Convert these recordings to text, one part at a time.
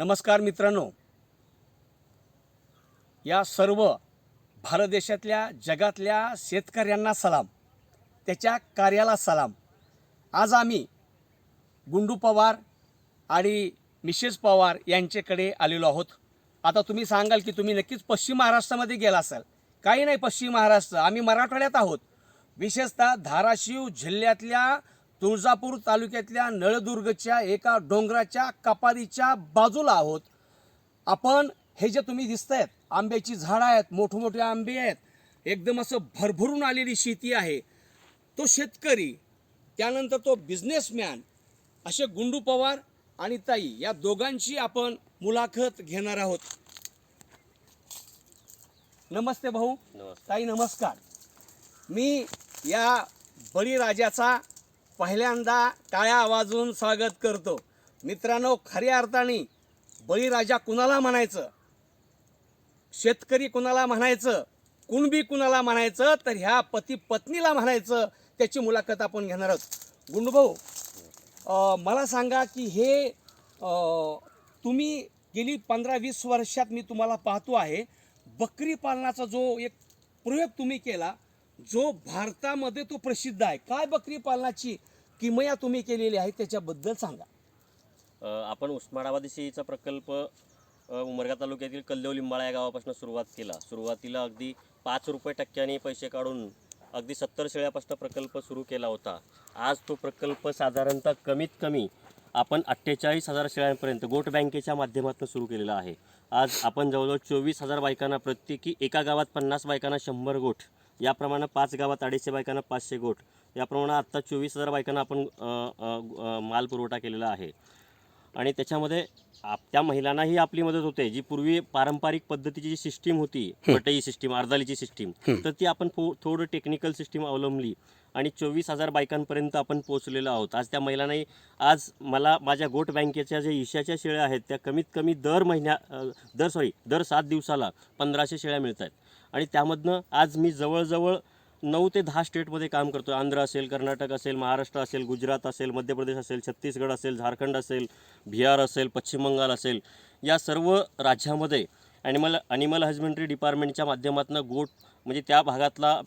नमस्कार मित्रांनो. या सर्व भारत देशातल्या जगातल्या शेतकऱ्यांना सलाम. त्याच्या कार्याला सलाम. आज आम्ही गुंडू पवार आणि मिसेस पवार यांच्याकडे आलेलो आहोत. आता तुम्ही सांगाल की तुम्ही नक्कीच पश्चिम महाराष्ट्रामध्ये गेला असाल. काही नाही पश्चिम महाराष्ट्र. आम्ही मराठवाड्यात आहोत. विशेषतः धाराशिव जिल्ह्यातल्या तुळजापूर तालुक्यातल्या नळदुर्गच्या एका डोंगराच्या कपारीच्या बाजूला आहोत. आपण हे जे तुम्ही दिसतायत आंब्याची झाडं आहेत मोठमोठे आंबे आहेत एकदम असं भरभरून आलेली शेती आहे. तो शेतकरी त्यानंतर तो बिझनेसमॅन असे गुंडू पवार आणि ताई या दोघांची आपण मुलाखत घेणार आहोत. नमस्ते भाऊ. नमस्कार. ताई नमस्कार. मी या बळीराजाचा पहिल्यांदा टाळ्या आवाजून स्वागत करतो. मित्रांनो खऱ्या अर्थाने बळीराजा कुणाला म्हणायचं? शेतकरी कुणाला म्हणायचं? कुणबी कुणाला म्हणायचं? तर ह्या पती पत्नीला म्हणायचं. त्याची मुलाखत आपण घेणार आहोत. गुंडभाऊ मला सांगा की हे तुम्ही गेली पंधरा वीस वर्षात मी तुम्हाला पाहतो आहे. बकरी पालनाचा जो एक प्रयोग तुम्ही केला जो भारतामध्ये तो प्रसिद्ध आहे. काय बकरी पालनाची किमया तुम्ही केलेली आहे त्याच्याबद्दल सांगा. आपण उस्मानाबादी शेळीचा प्रकल्प उमरगा तालुक्यातील कल्देव लिंबाळा या गावापासून सुरुवात केला. सुरुवातीला अगदी पाच रुपये टक्क्याने पैसे काढून अगदी सत्तर शेळ्यापासून प्रकल्प सुरू केला होता. आज तो प्रकल्प साधारणतः कमीत कमी आपण अठ्ठेचाळीस हजार शेळ्यांपर्यंत गोट बँकेच्या माध्यमातून सुरू केलेला आहे. आज आपण जवळजवळ चोवीस हजार बायकांना प्रत्येकी एका गावात पन्नास बायकांना शंभर गोठ याप्रमाणे पाच गावात अडीचशे बायकांना पाचशे गोठ याप्रमाणे आत्ता चोवीस हजार बायकांना आपण माल पुरवठा केलेला आहे. आणि त्याच्यामध्ये आप त्या महिलांनाही आपली मदत होते. जी पूर्वी पारंपरिक पद्धतीची जी सिस्टीम होती पटई सिस्टीम अर्धालीची सिस्टीम तर ती आपण थोडं टेक्निकल सिस्टीम अवलंबली. आणि चोवीस हजार बायकांपर्यंत आपण पोहोचलेलो आहोत. आज त्या महिलांनाही आज मला माझ्या गोट बँकेच्या ज्या ईशाच्या शेळ्या आहेत त्या कमीत कमी दर महिन्या दर सॉरी दर सात दिवसाला पंधराशे शेळ्या मिळत आहेत आणि त्यामधनं आज मी जवळजवळ नऊ ते दहा स्टेटमध्ये काम करतो आंध्र असेल कर्नाटक असेल महाराष्ट्र असेल गुजरात असेल मध्य प्रदेश असेल छत्तीसगड असेल झारखंड असेल बिहार असेल पश्चिम बंगाल असेल या सर्व राज्यामध्ये ॲनिमल ॲनिमल हजबेंड्री डिपार्टमेंटच्या माध्यमातून गोट म्हणजे त्या भागातला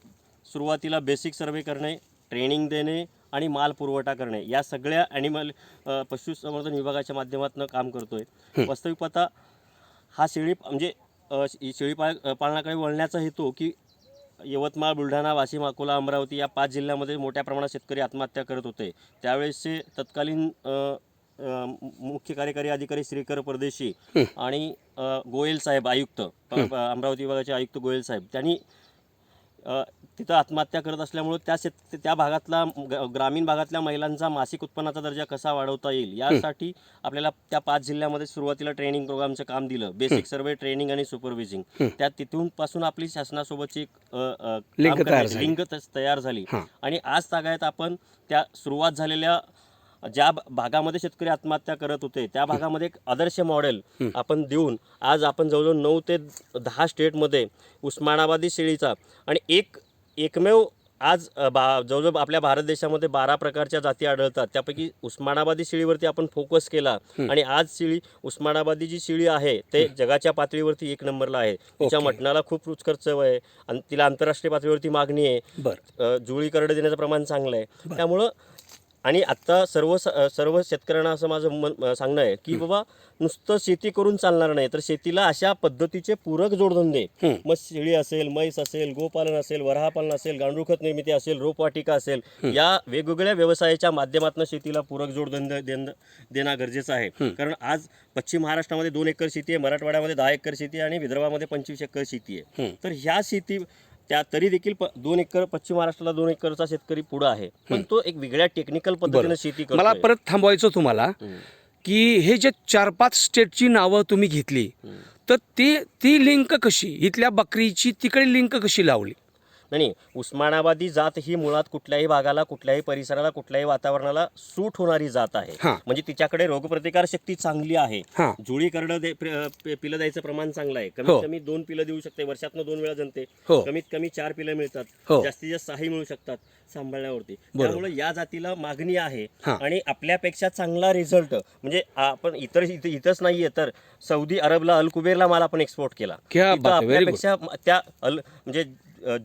सुरुवातीला बेसिक सर्वे करणे ट्रेनिंग देणे आणि माल पुरवठा करणे या सगळ्या ॲनिमल पशुसंवर्धन विभागाच्या माध्यमातून काम करतो आहे वास्तविक पाहता हा शेळी म्हणजे शेळी पाळ पालनाकडे वळण्याचा हेतू की यवतमाळ बुलढाणा वाशिम अकोला अमरावती या पाच जिल्ह्यामध्ये मोठ्या प्रमाणात शेतकरी आत्महत्या करत होते. त्यावेळेसचे तत्कालीन मुख्य कार्यकारी अधिकारी श्रीकर परदेशी आणि गोयल साहेब आयुक्त अमरावती विभागाचे आयुक्त गोयल साहेब त्यांनी तिथं आत्महत्या करत असल्यामुळं त्या शेत त्या भागातला ग्रामीण भागातल्या महिलांचा मासिक उत्पन्नाचा दर्जा कसा वाढवता येईल? यासाठी आपल्याला त्या पाच जिल्ह्यामध्ये सुरुवातीला ट्रेनिंग प्रोग्रामचं काम दिलं. बेसिक सर्वे ट्रेनिंग आणि सुपरविजिंग. त्या तिथून पासून आपली शासनासोबतची लिंक काम तयार झाली. आणि आज तागायत आपण त्या सुरुवात झालेल्या ज्या भागामध्ये शेतकरी आत्महत्या करत होते त्या भागामध्ये एक आदर्श मॉडेल आपण देऊन आज आपण जवळजवळ नऊ ते दहा स्टेटमध्ये उस्मानाबादी शेळीचा आणि एक एकमेव आज बा जवळजवळ आपल्या भारत देशामध्ये बारा प्रकारच्या जाती आढळतात. त्यापैकी उस्मानाबादी शेळीवरती आपण फोकस केला आणि आज शेळी उस्मानाबादी जी शेळी आहे ते जगाच्या पातळीवरती एक नंबरला आहे. तिच्या. मटणाला खूप रुचकर चव आहे आणि तिला आंतरराष्ट्रीय पातळीवरती मागणी आहे. जुळी करडे देण्याचं प्रमाण चांगलं आहे. त्यामुळं आणि आत्ता सर्व सर्व शेतकऱ्यांना असं माझं मन सांगणं आहे की बाबा नुसतं शेती करून चालणार नाही. तर शेतीला अशा पद्धतीचे पूरक जोडधंदे. मग शेळी असेल म्हैस असेल गोपालन असेल वराहपालन असेल गांडूळ खत निर्मिती असेल रोपवाटिका असेल या वेगवेगळ्या व्यवसायाच्या माध्यमातून शेतीला पूरक जोडधंदे देणं गरजेचं आहे. कारण आज पश्चिम महाराष्ट्रामध्ये दोन एकर शेती आहे मराठवाड्यामध्ये दहा एकर शेती आहे आणि विदर्भामध्ये पंचवीस एकर शेती आहे. तर ह्या शेती त्या तरी देखील प- दोन एकर पश्चिम महाराष्ट्राला दोन एकरचा शेतकरी पुढं आहे. पण तो एक वेगळ्या टेक्निकल पद्धतीने शेती करतो मला परत थांबवायचं तुम्हाला. की हे जे चार पाच स्टेटची नावं तुम्ही घेतली तर ती ती लिंक कशी? इथल्या बकरीची तिकडे लिंक कशी लावली? नाही. उस्मानाबादी जात ही मुळात कुठल्याही भागाला कुठल्याही परिसराला कुठल्याही वातावरणाला सूट होणारी जात आहे हा. म्हणजे तिच्याकडे रोगप्रतिकार शक्ती चांगली आहे हा. जुळी करडं पिलं द्यायचं प्रमाण चांगलं आहे हो. कमीत कमी दोन पिलं देऊ शकते वर्षातनं दोन वेळा जनते हो. कमीत कमी चार पिलं मिळतात हो. जास्तीत जास्त सहाही मिळू शकतात सांभाळण्यावरती. त्यामुळे या जातीला मागणी आहे हा. आणि आपल्यापेक्षा चांगला रिझल्ट म्हणजे आपण इतर इथं- इथंच नाहीये तर सौदी अरबला अल कुबेरला माल आपण एक्सपोर्ट केला. आपल्यापेक्षा त्या अल म्हणजे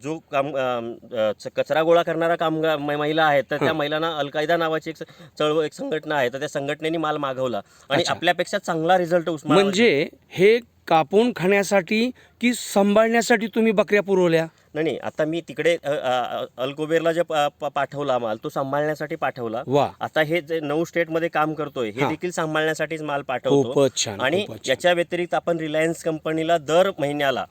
जो काम कचरा गोळा करणारा कामगार महिला आहेत तर त्या महिलांना अल कायदा नावाची एक चळवळ एक संघटना आहे तर त्या संघटनेने माल मागवला. आणि. आपल्यापेक्षा चांगला रिझल्ट म्हणजे हे कापून खाण्यासाठी की सांभाळण्यासाठी तुम्ही बकऱ्या पुरवल्या? नाही नाही आता मी तिकडे अ, अ, अल कुबेरला जे पाठवला माल तो सांभाळण्यासाठी पाठवला. आता हे जे नऊ स्टेटमध्ये काम करतोय हे. देखील सांभाळण्यासाठीच माल पाठवतो. आणि. याच्या व्यतिरिक्त आपण रिलायन्स कंपनीला दर महिन्याला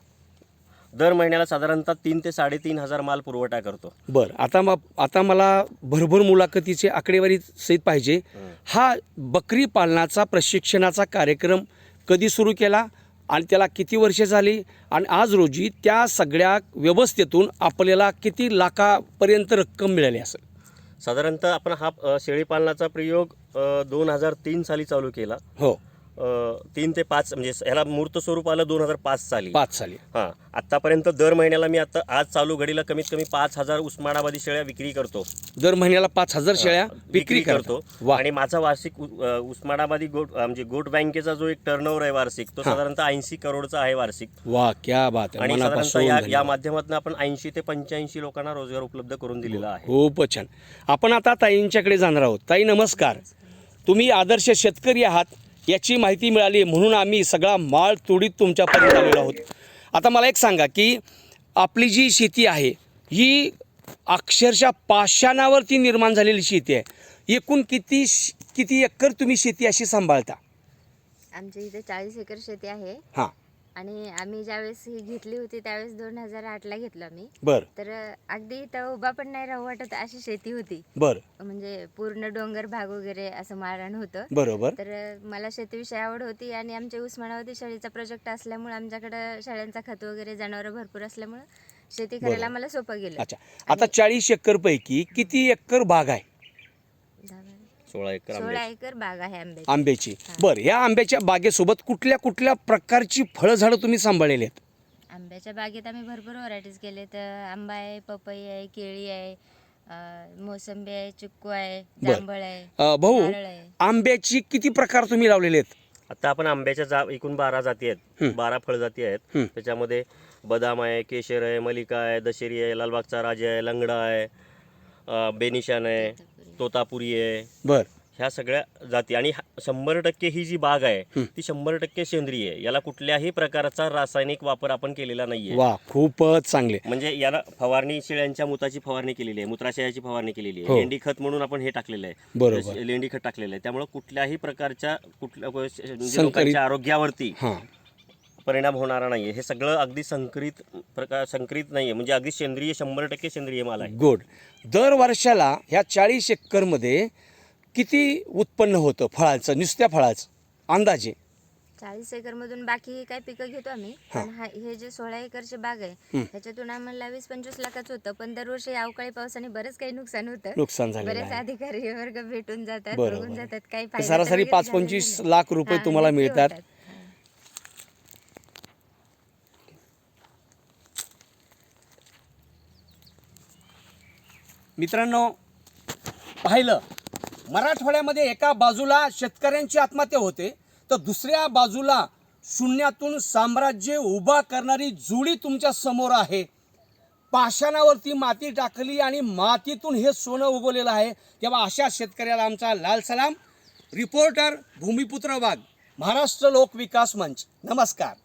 दर महिन्याला साधारणतः तीन ते साडेतीन हजार माल पुरवठा करतो. बर आता मग आता मला भरभर मुलाखतीचे आकडेवारी सहित पाहिजे. हा. बकरी पालनाचा प्रशिक्षणाचा कार्यक्रम कधी सुरू केला आणि त्याला किती वर्षे झाली? आणि आज रोजी त्या सगळ्या व्यवस्थेतून आपल्याला किती लाखापर्यंत रक्कम मिळाली असेल? साधारणतः आपण हा शेळीपालनाचा प्रयोग दोन हजार तीन साली चालू केला. हो. तीन ते पाच म्हणजे ह्याला मूर्त स्वरूप आलं दोन हजार पाच साली. पाच साली. हां. आतापर्यंत दर महिन्याला मी आता आज चालू घडीला कमीत कमी पाच हजार उस्मानाबादी शेळ्या विक्री करतो. दर महिन्याला पाच हजार शेळ्या विक्री करतो. आणि माझा वार्षिक उस्मानाबादी गोट म्हणजे गोट बँकेचा जो एक टर्नओव्हर आहे वार्षिक तो. साधारणतः ऐंशी करोडचा आहे वार्षिक. वा क्या बात आणि साधारणतः या. माध्यमातून आपण ऐंशी ते पंच्याऐंशी लोकांना रोजगार उपलब्ध करून दिलेला आहे. खूपच छान. आपण आता ताईंच्याकडे जाणार आहोत. ताई नमस्कार. तुम्ही आदर्श शेतकरी आहात. याची माहिती मिळाली म्हणून आम्ही सगळा माळ तोडीत तुमच्यापर्यंत आलेलो आहोत. आता मला एक सांगा की आपली जी शेती आहे ही अक्षरशः पाषाणावरती निर्माण झालेली शेती आहे. एकूण किती किती एकर तुम्ही शेती अशी सांभाळता? आमच्या इथे चाळीस एकर शेती आहे. हां. आणि आम्ही ज्यावेळेस ही घेतली होती त्यावेळेस दोन हजार आठला घेतलं आम्ही. बरं. तर अगदी इथं उभा पण नाही राहू वाटत अशी शेती होती. बरं. म्हणजे पूर्ण डोंगर भाग वगैरे असं माळरान होतं. बरोबर. तर मला शेतीविषयी आवड होती आणि आमच्या उस्मानावती शाळेचा प्रोजेक्ट असल्यामुळे आमच्याकडं शाळांचा खत वगैरे जनावरं भरपूर असल्यामुळे शेती करायला. मला सोपं गेलं. अच्छा. आता चाळीस एकर पैकी किती एकर बाग आहे? सोळा एकर आंबे. सोळा एकर बाग आहे आंब्याची आंब्याची. बरं ह्या आंब्याच्या बागेसोबत कुठल्या कुठल्या प्रकारची फळझाडं तुम्ही सांभाळलेली आहेत आंब्याच्या बागेत आम्ही भरपूर व्हरायटीज केले तर आंबा आहे पपई आहे केळी आहे अं, मोसंबी आहे चिक्कू आहे बर. जांभळ आहे अ, भाऊ नारळ आहे आंब्याची किती प्रकार तुम्ही लावलेले आहेत आता आपण आंब्याच्या जा एकूण बारा जाती आहेत. बारा फळजाती आहेत हं. त्याच्यामध्ये बदाम आहे केशर आहे मलिका आहे दशेरी आहे लालबागचा राजा आहे लंगडा आहे अ, बेनिशान आहे तोतापुरी. आहे. बर. ह्या सगळ्या जाती. आणि हा- शंभर टक्के ही जी बाग आहे हं. ती शंभर टक्के सेंद्रिय आहे. याला कुठल्याही प्रकारचा रासायनिक वापर आपण केलेला नाहीये. वा खूपच चांगले. म्हणजे याला फवारणी शेळ्यांच्या मुताची फवारणी केलेली आहे मूत्राशयाची फवारणी केलेली हो. आहे लेंडी खत म्हणून आपण हे टाकलेलं आहे. बरोबर. लेंडी खत टाकलेलं आहे. त्यामुळे कुठल्याही प्रकारच्या कुठल्या म्हणजे संकरित- लोकांच्या आरोग्यावरती हां. परिणाम होणारा नाहीये. हे सगळं अगदी संकरित प्रकार संकरित नाहीये. म्हणजे अगदी सेंद्रिय शंभर टक्के सेंद्रिय माल आहे. गुड. दर वर्षाला ह्या चाळीस एकरमध्ये किती उत्पन्न होतं फळाचं नुसत्या फळाचं? अंदाजे. चाळीस एकर मधून बाकी काय पिकं घेतो आम्ही. हा. पण हा हे जे सोळा एकरची बाग आहे. ह्याच्यातून आम्हाला वीस पंचवीस लाखाचं होतं. पण दरवर्षी अवकाळी पावसाने बरेच काही नुकसान होतं. नुकसान झालेलं बरेच आहे. अधिकारी वर्ग भेटून जातात बरोबर. बघून जातात काही फायदा तर सरासरी पाच झालेला पंचवीस नाही. लाख रुपये हा, तुम्हाला नक्की मिळतात. होतात. हा. मित्रांनो पाहिलं मराठवाड्यामध्ये एका बाजूला शेतकऱ्यांची आत्महत्या होते तर दुसऱ्या बाजूला शून्यातून साम्राज्य उभा करणारी जुळी तुमच्यासमोर आहे. पाषाणावरती माती टाकली आणि मातीतून हे सोनं उगवलेलं आहे. तेव्हा अशा शेतकऱ्याला आमचा लाल सलाम. रिपोर्टर भूमिपुत्र वाघ महाराष्ट्र लोक विकास मंच. नमस्कार.